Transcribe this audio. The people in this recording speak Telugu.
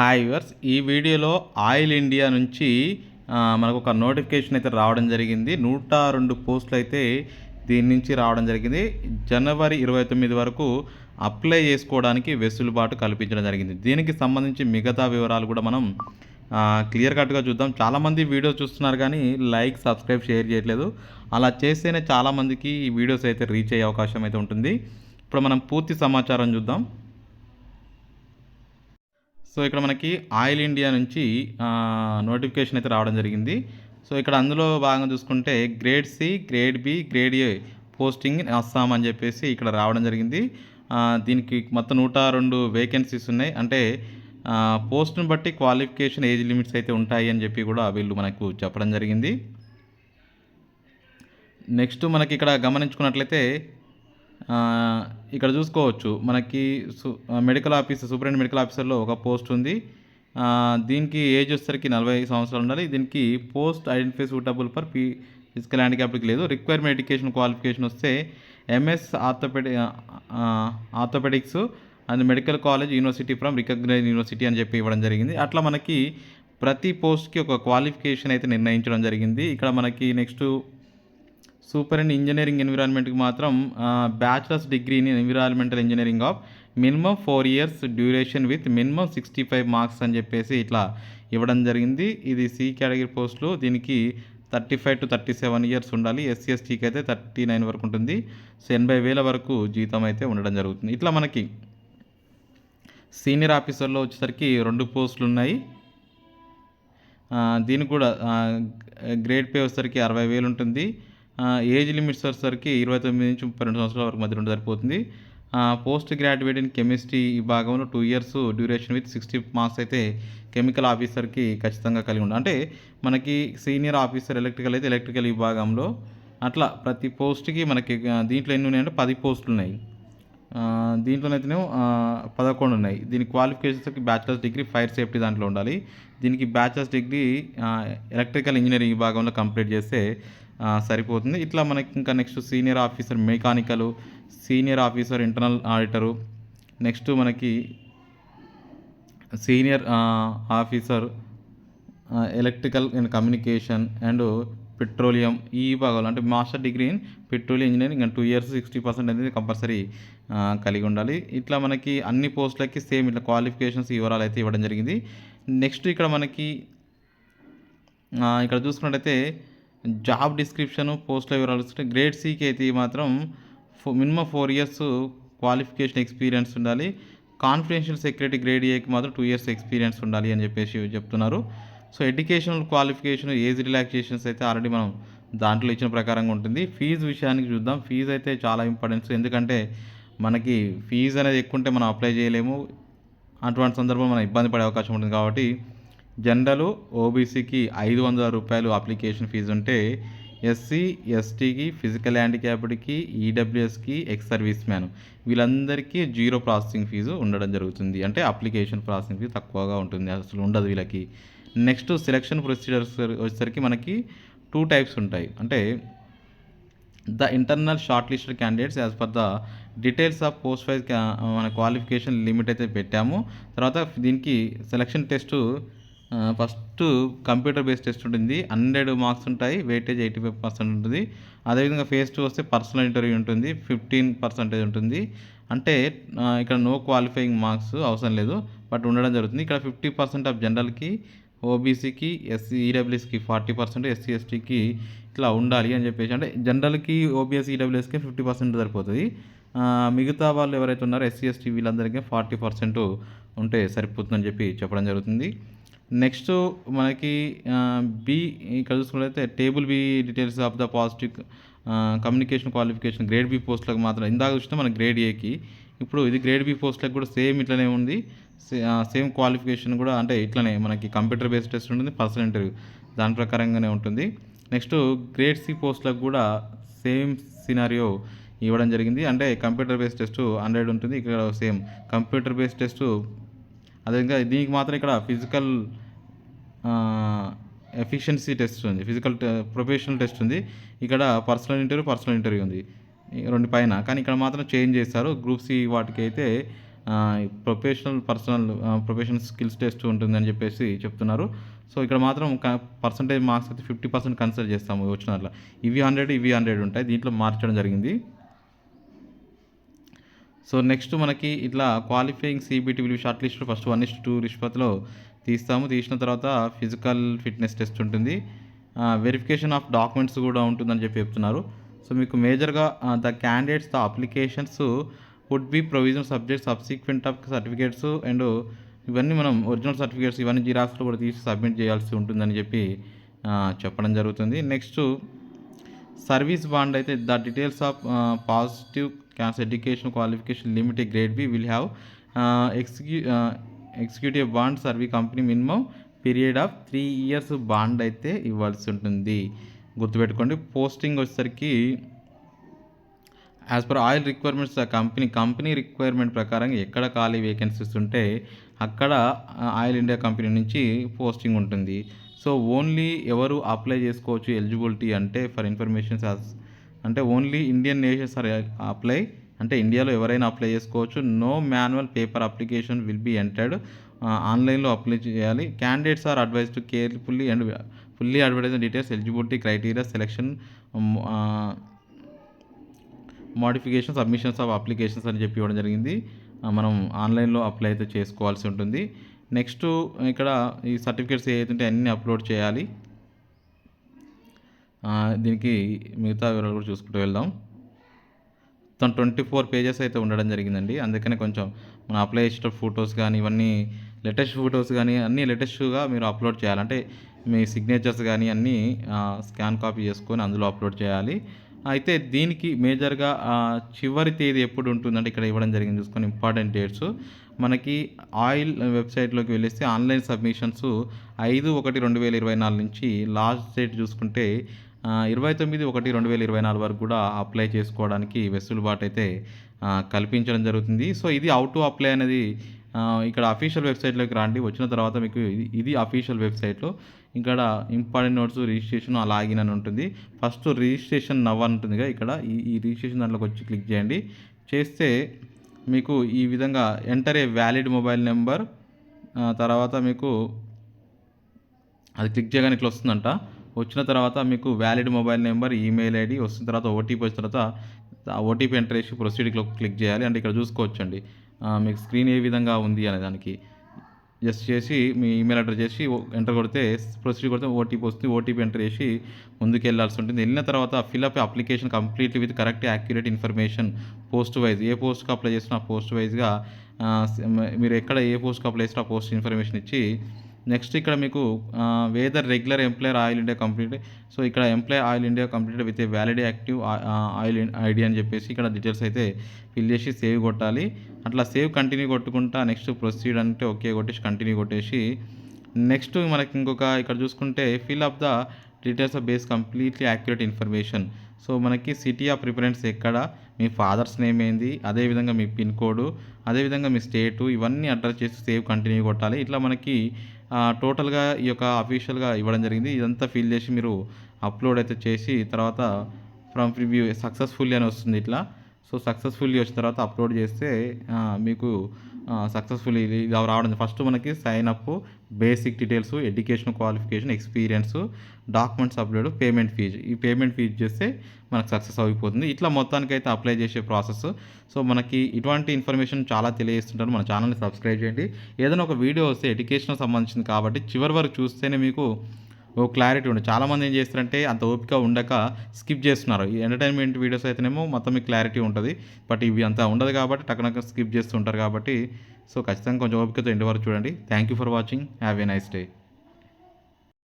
హాయ్ వర్స్ ఈ వీడియోలో ఆయిల్ ఇండియా నుంచి మనకు ఒక నోటిఫికేషన్ అయితే రావడం జరిగింది. నూట రెండు పోస్టులు అయితే దీని నుంచి రావడం జరిగింది. జనవరి ఇరవై తొమ్మిది వరకు అప్లై చేసుకోవడానికి వెసులుబాటు కల్పించడం జరిగింది. దీనికి సంబంధించి మిగతా వివరాలు కూడా మనం క్లియర్ కట్గా చూద్దాం. చాలామంది వీడియోస్ చూస్తున్నారు కానీ లైక్ సబ్స్క్రైబ్ షేర్ చేయట్లేదు. అలా చేస్తేనే చాలామందికి ఈ వీడియోస్ అయితే రీచ్ అయ్యే అవకాశం అయితే ఉంటుంది. ఇప్పుడు మనం పూర్తి సమాచారం చూద్దాం. సో ఇక్కడ మనకి ఆయిల్ ఇండియా నుంచి నోటిఫికేషన్ అయితే రావడం జరిగింది. సో ఇక్కడ అందులో భాగంగా చూసుకుంటే grade C grade B grade A posting Assam అని చెప్పేసి ఇక్కడ రావడం జరిగింది. దీనికి మొత్తం నూట రెండు వేకెన్సీస్ ఉన్నాయి. అంటే పోస్ట్ని బట్టి క్వాలిఫికేషన్ ఏజ్ లిమిట్స్ అయితే ఉంటాయి అని చెప్పి కూడా వీళ్ళు మనకు చెప్పడం జరిగింది. నెక్స్ట్ మనకి ఇక్కడ గమనించుకున్నట్లయితే ఇక్కడ చూసుకోవచ్చు. మనకి సు మెడికల్ ఆఫీసర్ సూపరింటెండెంట్ మెడికల్ ఆఫీసర్లో ఒక పోస్ట్ ఉంది. దీనికి ఏజ్ వచ్చేసరికి నలభై సంవత్సరాలు ఉండాలి. దీనికి post identify suitable for P physical హ్యాండిక్యాప్కి లేదు. రిక్వైర్మెంట్ ఎడ్యుకేషన్ క్వాలిఫికేషన్ వస్తే MS orthopaedic orthopaedics and medical college university from recognise university అని చెప్పి ఇవ్వడం జరిగింది. అట్లా మనకి ప్రతి పోస్ట్కి ఒక క్వాలిఫికేషన్ అయితే నిర్ణయించడం జరిగింది. ఇక్కడ మనకి నెక్స్ట్ సూపర్ అండ్ ఇంజనీరింగ్ ఎన్విరాన్మెంట్కి మాత్రం బ్యాచిలర్స్ డిగ్రీని environmental engineering of minimum four years duration with minimum sixty five marks అని చెప్పేసి ఇట్లా ఇవ్వడం జరిగింది. ఇది సి కేటగిరీ పోస్టులు. దీనికి thirty five to thirty seven years ఉండాలి. ఎస్సీ ఎస్టీకి అయితే థర్టీ నైన్ వరకు ఉంటుంది. సో ఎనభై వేల వరకు జీతం అయితే ఉండడం జరుగుతుంది. ఇట్లా మనకి సీనియర్ ఆఫీసర్లో వచ్చేసరికి రెండు పోస్టులు ఉన్నాయి. దీనికి కూడా గ్రేడ్ పే వచ్చేసరికి అరవై వేలు ఉంటుంది. ఏజ్ లిమిట్స్ వచ్చేసరికి ఇరవై తొమ్మిది నుంచి ముప్పై రెండు సంవత్సరాల వరకు మధ్య సరిపోతుంది. పోస్ట్ గ్రాడ్యుయేట్ ఇన్ కెమిస్ట్రీ భాగంలో two years duration with sixty marks అయితే కెమికల్ ఆఫీసర్కి ఖచ్చితంగా కలిగి ఉండాలి అంటే మనకి సీనియర్ ఆఫీసర్ ఎలక్ట్రికల్ అయితే ఎలక్ట్రికల్ విభాగంలో అట్లా ప్రతి పోస్ట్కి మనకి దీంట్లో ఎన్ని ఉన్నాయంటే పది పోస్టులు ఉన్నాయి. దీంట్లోనైతేనే దీంట్లోనైతేనేమో పదకొండు ఉన్నాయి. దీని క్వాలిఫికేషన్స్కి బ్యాచిలర్స్ డిగ్రీ ఫైర్ సేఫ్టీ దాంట్లో ఉండాలి. దీనికి బ్యాచిలర్స్ డిగ్రీ ఎలక్ట్రికల్ ఇంజనీరింగ్ విభాగంలో కంప్లీట్ చేస్తే సరిపోతుంది. ఇట్లా మనకి ఇంకా next senior officer mechanical senior officer internal auditor next మనకి senior officer electrical and communication and petroleum ఈ విభాగాలు అంటే master degree in petroleum engineering and two years sixty percent అనేది కంపల్సరీ కలిగి ఉండాలి. ఇట్లా మనకి అన్ని పోస్టులకి సేమ్ ఇట్లా క్వాలిఫికేషన్స్ వివరాలు అయితే ఇవ్వడం జరిగింది. నెక్స్ట్ ఇక్కడ మనకి ఇక్కడ చూసుకున్నట్టయితే జాబ్ డిస్క్రిప్షన్ పోస్టుల వివరాలు చూస్తే గ్రేడ్ సికి అయితే మాత్రం four minimum four years qualification experience ఉండాలి. కాన్ఫిడెన్షియల్ సెక్యూరిటీ గ్రేడ్ ఏకి మాత్రం టూ ఇయర్స్ ఎక్స్పీరియన్స్ ఉండాలి అని చెప్పేసి చెప్తున్నారు. So educational qualification age relaxations అయితే ఆల్రెడీ మనం దాంట్లో ఇచ్చిన ప్రకారంగా ఉంటుంది. ఫీజు విషయానికి చూద్దాం. ఫీజు అయితే చాలా ఇంపార్టెన్స్ ఎందుకంటే మనకి ఫీజు అనేది ఎక్కువ ఉంటే మనం అప్లై చేయలేము. అటువంటి సందర్భంలో మనం ఇబ్బంది పడే అవకాశం ఉంటుంది కాబట్టి జనరల్ ఓబీసీకి ఐదు వందల రూపాయలు అప్లికేషన్ ఫీజు ఉంటే ఎస్సీ ఎస్టీకి ఫిజికల్ హ్యాండిక్యాప్డ్కి ఈడబ్ల్యూఎస్కి ఎక్స్ సర్వీస్ మ్యాన్ వీళ్ళందరికీ జీరో ప్రాసెసింగ్ ఫీజు ఉండడం జరుగుతుంది. అంటే అప్లికేషన్ ప్రాసెసింగ్ ఫీజు తక్కువగా ఉంటుంది. అసలు ఉండదు వీళ్ళకి. నెక్స్ట్ సెలక్షన్ ప్రొసీజర్స్ వచ్చేసరికి మనకి టూ టైప్స్ ఉంటాయి. అంటే the internal short listed candidates as per the details of post wise మన క్వాలిఫికేషన్ లిమిట్ అయితే పెట్టాము. తర్వాత దీనికి selection test first computer based test ఉంటుంది. హండ్రెడ్ మార్క్స్ ఉంటాయి. వెయిటేజ్ ఎయిటీ ఫైవ్ పర్సెంట్ ఉంటుంది. అదేవిధంగా ఫేస్ టూ వస్తే పర్సనల్ ఇంటర్వ్యూ ఉంటుంది. ఫిఫ్టీన్ పర్సెంటేజ్ ఉంటుంది. అంటే ఇక్కడ నో క్వాలిఫైయింగ్ మార్క్స్ అవసరం లేదు. బట్ ఉండడం జరుగుతుంది. ఇక్కడ ఫిఫ్టీ పర్సెంట్ ఆఫ్ జనరల్కి ఓబీసీకి ఎస్సీ ఈడబ్ల్యూఎస్కి ఫార్టీ పర్సెంట్ ఎస్సీ ఎస్టీకి ఇట్లా ఉండాలి అని చెప్పేసి. అంటే జనరల్కి ఓబీఎస్ ఈడబ్ల్యూఎస్కి ఫిఫ్టీ పర్సెంట్ సరిపోతుంది. మిగతా వాళ్ళు ఎవరైతే ఉన్నారో ఎస్సీ ఎస్టీ వీళ్ళందరికీ ఫార్టీ పర్సెంట్ ఉంటే సరిపోతుందని చెప్పి చెప్పడం జరుగుతుంది. నెక్స్ట్ మనకి బి ఇక్కడ చూసుకున్నట్లయితే table B details of the positive communication qualification grade B పోస్టులకు మాత్రం ఇందాక చూస్తే మన గ్రేడ్ ఏకి. ఇప్పుడు ఇది గ్రేడ్ బి పోస్టులకు కూడా సేమ్ ఇట్లనే ఉంది. సేమ్ క్వాలిఫికేషన్ కూడా అంటే ఇట్లనే మనకి కంప్యూటర్ బేస్డ్ టెస్ట్ ఉంటుంది పర్సనల్ ఇంటర్వ్యూ దాని ప్రకారంగానే ఉంటుంది. నెక్స్ట్ గ్రేడ్ సి పోస్టులకు కూడా సేమ్ సినారియో ఇవ్వడం జరిగింది. అంటే కంప్యూటర్ బేస్డ్ టెస్ట్ హండ్రెడ్ ఉంటుంది ఇక్కడ సేమ్ కంప్యూటర్ బేస్డ్ టెస్ట్ అదేవిధంగా దీనికి మాత్రం ఇక్కడ ఫిజికల్ ఎఫిషియన్సీ టెస్ట్ ఉంది. ఫిజికల్ ప్రొఫెషనల్ టెస్ట్ ఉంది. ఇక్కడ పర్సనల్ ఇంటర్వ్యూ పర్సనల్ ఇంటర్వ్యూ ఉంది. రెండు పైన. కానీ ఇక్కడ మాత్రం చేంజ్ చేస్తారు గ్రూప్ సి వాటికి అయితే professional personal professional skills test ఉంటుందని చెప్పేసి చెప్తున్నారు. సో ఇక్కడ మాత్రం పర్సంటేజ్ మార్క్స్ అయితే ఫిఫ్టీ పర్సెంట్ కన్సిడర్ చేస్తాము వచ్చిన దాంట్లో ఇవి హండ్రెడ్ ఇవి హండ్రెడ్ ఉంటాయి. దీంట్లో మార్చడం జరిగింది. సో నెక్స్ట్ మనకి ఇట్లా క్వాలిఫైయింగ్ సిబిటి విలువ short list first one is to two రిష్పత్లో తీస్తాము. తీసిన తర్వాత ఫిజికల్ ఫిట్నెస్ టెస్ట్ ఉంటుంది. వెరిఫికేషన్ ఆఫ్ డాక్యుమెంట్స్ కూడా ఉంటుందని చెప్పి చెప్తున్నారు. సో మీకు మేజర్గా the candidates the applications would be provision subject subsequent of certificates and ఇవన్నీ మనం ఒరిజినల్ సర్టిఫికేట్స్ ఇవన్నీ జిరాక్స్లో కూడా తీసి సబ్మిట్ చేయాల్సి ఉంటుందని చెప్పి చెప్పడం జరుగుతుంది. నెక్స్ట్ సర్వీస్ బాండ్ అయితే the details of positive cans education qualification limited grade B will have exec executive bond service company minimum period of three years bond అయితే ఇవ్వాల్సి ఉంటుంది గుర్తుపెట్టుకోండి పోస్టింగ్ వచ్చేసరికి as per Oil requirements company company requirement ప్రకారం ఎక్కడ ఖాళీ వేకెన్సీస్ ఉంటే అక్కడ ఆయిల్ ఇండియా కంపెనీ నుంచి పోస్టింగ్ ఉంటుంది. సో ఓన్లీ ఎవరు అప్లై చేసుకోవచ్చు ఎలిజిబిలిటీ అంటే ఫర్ ఇన్ఫర్మేషన్ అంటే only Indian nations are apply అంటే ఇండియాలో ఎవరైనా అప్లై చేసుకోవచ్చు. No manual paper application will be entered ఆన్లైన్లో అప్లై చేయాలి. Candidates are advise to carefully and fully advertise details eligibility criteria selection modification submissions of applications అని చెప్పి ఇవ్వడం జరిగింది. Uh, మనం ఆన్లైన్లో అప్లై అయితే చేసుకోవాల్సి ఉంటుంది. నెక్స్ట్ ఇక్కడ ఈ సర్టిఫికేట్స్ ఏవైతే ఉంటాయో అన్నీ అప్లోడ్ చేయాలి. దీనికి మిగతా వివరాలు కూడా చూసుకుంటూ వెళ్దాం. మొత్తం ట్వంటీ ఫోర్ పేజెస్ అయితే ఉండడం జరిగిందండి. అందుకనే కొంచెం మనం అప్లై చేసిన ఫొటోస్ కానీ ఇవన్నీ లేటెస్ట్ ఫొటోస్ కానీ అన్నీ లేటెస్ట్గా మీరు అప్లోడ్ చేయాలి. అంటే మీ సిగ్నేచర్స్ కానీ అన్నీ స్కాన్ కాపీ చేసుకొని అందులో అప్లోడ్ చేయాలి. అయితే దీనికి మేజర్గా చివరి తేదీ ఎప్పుడు ఉంటుందంటే ఇక్కడ ఇవ్వడం జరిగింది చూసుకొని ఇంపార్టెంట్ డేట్స్ మనకి ఆయిల్ వెబ్సైట్లోకి వెళ్ళేస్తే ఆన్లైన్ సబ్మిషన్స్ ఐదు ఒకటి రెండు వేల ఇరవై నాలుగు నుంచి లాస్ట్ డేట్ చూసుకుంటే ఇరవై తొమ్మిది ఒకటి రెండు వేల ఇరవై నాలుగు వరకు కూడా అప్లై చేసుకోవడానికి వెసులుబాటు అయితే కల్పించడం జరుగుతుంది. సో ఇది అవుట్ టు అప్లై అనేది ఇక్కడ అఫీషియల్ వెబ్సైట్లోకి రండి. వచ్చిన తర్వాత మీకు ఇది ఇది అఫీషియల్ వెబ్సైట్లో ఇక్కడ ఇంపార్టెంట్ నోట్స్ రిజిస్ట్రేషన్ లాగిన్ అని ఉంటుంది. ఫస్ట్ రిజిస్ట్రేషన్ నవ్ అని ఉంటుందిగా ఇక్కడ. ఈ ఈ రిజిస్ట్రేషన్ దాంట్లోకి వచ్చి క్లిక్ చేయండి. చేస్తే మీకు ఈ విధంగా enter a valid mobile number తర్వాత మీకు అది క్లిక్ చేయగానే ఇట్లా వస్తుందంట. వచ్చిన తర్వాత మీకు valid mobile number email ID వస్తున్న తర్వాత ఓటీపీ వచ్చిన తర్వాత ఆ ఓటీపీ ఎంటర్ చేసి ప్రొసీడింగ్లో క్లిక్ చేయాలి. అంటే ఇక్కడ చూసుకోవచ్చండి. మీకు స్క్రీన్ ఏ విధంగా ఉంది అనే దానికి. జస్ట్ చేసి మీ ఈమెయిల్ అడ్రస్ చేసి ఎంటర్ కొడితే ప్రొసీడ్ కొడితే ఓటీపీ వస్తుంది. ఓటీపీ ఎంటర్ చేసి ముందుకు వెళ్ళాల్సి ఉంటుంది. వెళ్ళిన తర్వాత fill up application completely with correct accurate information post wise ఏ పోస్ట్కి అప్లై చేసినా పోస్ట్ వైజ్గా మీరు ఎక్కడ ఏ పోస్ట్కి అప్లై చేసినా పోస్ట్ ఇన్ఫర్మేషన్ ఇచ్చి నెక్స్ట్ ఇక్కడ మీకు whether regular employer oil India complete so ఇక్కడ employee oil India complete with a valid active oil ID అని చెప్పేసి ఇక్కడ డీటెయిల్స్ అయితే ఫిల్ చేసి సేవ్ కొట్టాలి. అట్లా సేవ్ కంటిన్యూ కొట్టుకుంటా నెక్స్ట్ ప్రొసీడ్ అంటే ఓకే కొట్టేసి కంటిన్యూ కొట్టేసి నెక్స్ట్ మనకి ఇంకొక ఇక్కడ చూసుకుంటే fill up the details of base completely accurate information so మనకి సిటీ ఆఫ్ ప్రిఫరెన్స్ ఎక్కడ మీ ఫాదర్స్ నేమ్ ఏంది అదేవిధంగా మీ పిన్ కోడ్ అదేవిధంగా మీ స్టేటు ఇవన్నీ అడ్రస్ చేసి సేవ్ కంటిన్యూ కొట్టాలి. ఇట్లా మనకి టోటల్గా ఈ యొక్క అఫీషియల్గా ఇవ్వడం జరిగింది. ఇదంతా ఫిల్ చేసి మీరు అప్లోడ్ అయితే చేసి తర్వాత ఫ్రమ్ ప్రివ్యూ సక్సెస్ఫుల్లీ అని వస్తుంది ఇట్లా. సో సక్సెస్ఫుల్లీ వచ్చిన తర్వాత అప్లోడ్ చేస్తే మీకు సక్సెస్ఫుల్లీ ఇది రావడం ఫస్ట్ మనకి sign up basic details education qualification experience documents upload payment fee ఈ పేమెంట్ ఫీజు చేస్తే మనకు సక్సెస్ అయిపోతుంది. ఇట్లా మొత్తానికి అయితే అప్లై చేసే ప్రాసెస్ సో మనకి ఇటువంటి ఇన్ఫర్మేషన్ చాలా తెలియజేస్తుంటారు. మన ఛానల్ని సబ్స్క్రైబ్ చేయండి. ఏదైనా ఒక వీడియో వస్తే ఎడ్యుకేషన్ సంబంధించింది కాబట్టి చివరి వరకు చూస్తేనే మీకు ఓ క్లారిటీ ఉండదు చాలామంది ఏం చేస్తారంటే అంత ఓపిక ఉండక స్కిప్ చేస్తున్నారు. ఈ ఎంటర్టైన్మెంట్ వీడియోస్ అయితేనేమో మొత్తం మీకు క్లారిటీ ఉంటుంది. బట్ ఇవి అంత ఉండదు కాబట్టి టక్కనక్క స్కిప్ చేస్తుంటారు కాబట్టి సో ఖచ్చితంగా కొంచెం ఓపికతో ఎండి వరకు చూడండి. Thank you for watching have a nice day